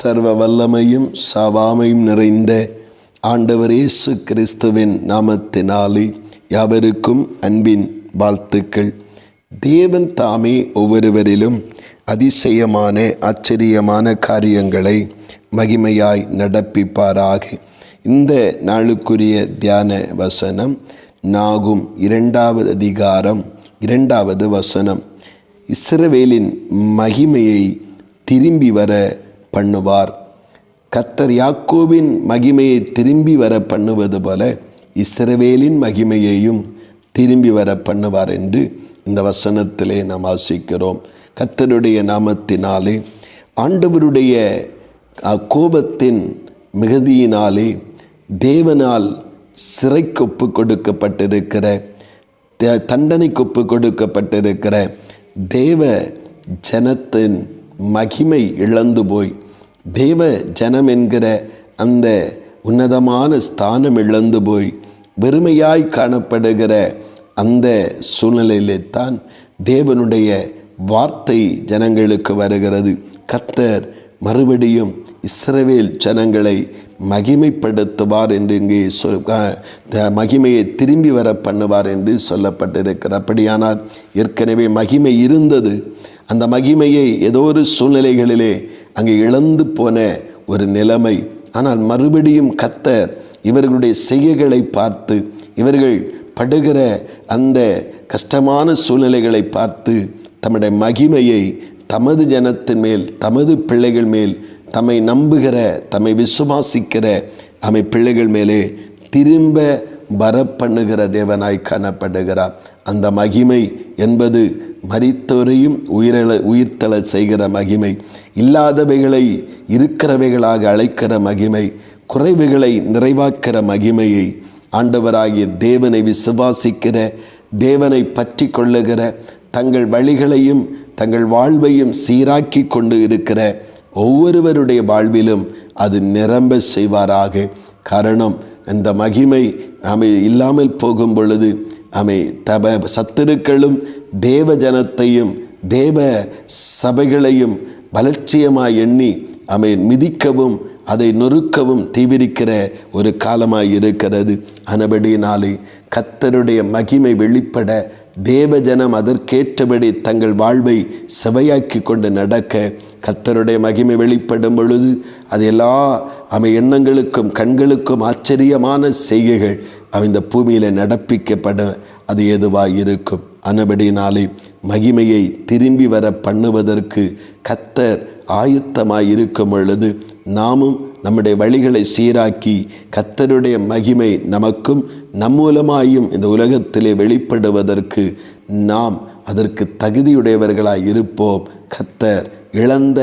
சர்வ வல்லமையும் சவாமையும் நிறைந்த ஆண்டவர் இயேசு கிறிஸ்துவின் நாமத்தினாலே யாவருக்கும் அன்பின் வாழ்த்துக்கள். தேவன் தாமே ஒவ்வொருவரிலும் அதிசயமான ஆச்சரியமான காரியங்களை மகிமையாய் நடப்பிப்பாராக. இந்த நாளுக்குரிய தியான வசனம் நாகும் இரண்டாவது அதிகாரம் இரண்டாவது வசனம். இஸ்ரவேலின் மகிமையை திரும்பி வர பண்ணுவார். கத்தர் யாக்கோவின் மகிமையை திரும்பி வர பண்ணுவது போல இஸ்ரவேலின் மகிமையையும் திரும்பி வர பண்ணுவார் என்று இந்த வசனத்திலே நாம் ஆசிக்கிறோம். கத்தருடைய நாமத்தினாலே ஆண்டவருடைய கோபத்தின் மிகுதியினாலே தேவனால் சிறைக்கு ஒப்பு கொடுக்கப்பட்டிருக்கிற தண்டனைக்கு ஒப்பு கொடுக்கப்பட்டிருக்கிற தேவ ஜனத்தின் மகிமை இழந்து போய். தேவ ஜனம் என்கிற அந்த உன்னதமான ஸ்தானம் இழந்து போய். வெறுமையாய் காணப்படுகிற அந்த சூழ்நிலையிலே தான் தேவனுடைய வார்த்தை ஜனங்களுக்கு வருகிறது. கத்தர் மறுபடியும் இஸ்ரவேல் ஜனங்களை மகிமைப்படுத்துவார் என்று இங்கே சொல் மகிமையை திரும்பி வர பண்ணுவார் என்று சொல்லப்பட்டிருக்கிறார் அப்படியானால் ஏற்கனவே மகிமை இருந்தது. அந்த மகிமையை ஏதோ ஒரு சூழ்நிலைகளிலே அங்கே இழந்து போன ஒரு நிலைமை. ஆனால் மறுபடியும் கத்தர் இவர்களுடைய செய்கைகளை பார்த்து இவர்கள் படுகிற அந்த கஷ்டமான சூழ்நிலைகளை பார்த்து தம்முடைய மகிமையை தமது ஜனத்தின் மேல் தமது பிள்ளைகள் மேல் தம்மை நம்புகிற தம்மை விசுவாசிக்கிற அமை பிள்ளைகள் மேலே திரும்ப வரப்பண்ணுகிற தேவனாய் காணப்படுகிறார். அந்த மகிமை என்பது மறித்தோரையும் உயிரழ உயிர்த்தள செய்கிற மகிமை இல்லாதவைகளை இருக்கிறவைகளாக அழைக்கிற மகிமை குறைவுகளை நிறைவாக்கிற மகிமையை ஆண்டவராகிய தேவனை விசுவாசிக்கிற தேவனை பற்றி கொள்ளுகிற தங்கள் வழிகளையும் தங்கள் வாழ்வையும் சீராக்கி கொண்டு இருக்கிற ஒவ்வொருவருடைய வாழ்விலும் அது நிரம்ப செய்வாராக. காரணம் அந்த மகிமை அமை இல்லாமல் போகும் பொழுது அமை தப சத்துருக்களும் தேவ ஜனத்தையும் தேவ சபைகளையும் பலட்சியமாக எண்ணி அமை மிதிக்கவும் அதை நொறுக்கவும் தீவிரிக்கிற ஒரு காலமாக இருக்கிறது. அனபடியினாலே கத்தருடைய மகிமை வெளிப்பட தேவஜனம் அதற்கேற்றபடி தங்கள் வாழ்வை செவையாக்கி கொண்டு நடக்க கத்தருடைய மகிமை வெளிப்படும் பொழுது அது எல்லா அவை எண்ணங்களுக்கும் கண்களுக்கும் ஆச்சரியமான செய்கைகள் இந்த பூமியில் நடப்பிக்கப்பட அது எதுவாக இருக்கும். அனபடினாலே மகிமையை திரும்பி வர பண்ணுவதற்கு கத்தர் ஆயத்தமாய் இருக்கும் பொழுது நாமும் நம்முடைய வழிகளை சீராக்கி கத்தருடைய மகிமை நமக்கும் நம் மூலமாயும் இந்த உலகத்திலே வெளிப்படுவதற்கு நாம் அதற்கு தகுதியுடையவர்களாய் இருப்போம். கத்தர் இழந்த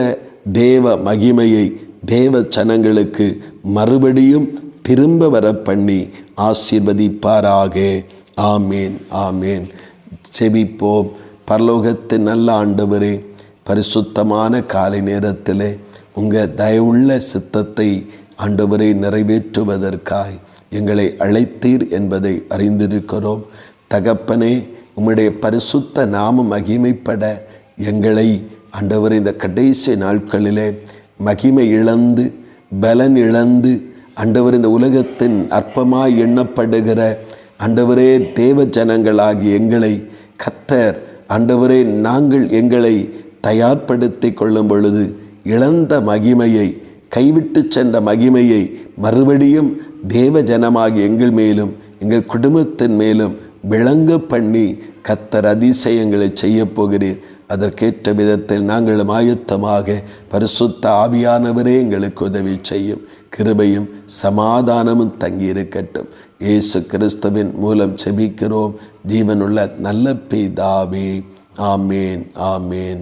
தேவ மகிமையை தேவ சனங்களுக்கு மறுபடியும் திரும்ப வர பண்ணி ஆசீர்வதிப்பாராக. ஆமேன் ஆமேன். செபிப்போம். பரலோகத்தின் நல்ல ஆண்டவரே பரிசுத்தமான காலை நேரத்தில் உங்கள் தயவுள்ள சித்தத்தை ஆண்டவரை நிறைவேற்றுவதற்காய் எங்களை அழைத்தீர் என்பதை அறிந்திருக்கிறோம். தகப்பனே உம்முடைய பரிசுத்த நாம மகிமைப்பட எங்களை ஆண்டவர் இந்த கடைசி நாட்களிலே மகிமை இழந்து பலன் இழந்து ஆண்டவர் இந்த உலகத்தின் அற்பமாய் எண்ணப்படுகிற ஆண்டவரே தேவ ஜனங்களாகி எங்களை கத்தர் ஆண்டவரே நாங்கள் எங்களை தயார்படுத்தி கொள்ளும் பொழுது இழந்த மகிமையை கைவிட்டு சென்ற மகிமையை மறுபடியும் தேவ ஜனமாகி எங்கள் மேலும் எங்கள் குடும்பத்தின் மேலும் விளங்க பண்ணி கத்தர் அதிசயங்களை செய்ய போகிறீர். அதற்கேற்ற விதத்தில் நாங்களும் ஆயுத்தமாக பரிசுத்த ஆவியானவரே எங்களுக்கு உதவி செய்யும். கிருபையும் சமாதானமும் தங்கியிருக்கட்டும். இயேசு கிறிஸ்துவின் மூலம் செபிக்கிறோம். ஜீவனுள்ள நல்ல பிதாவே. ஆமேன் ஆமேன்.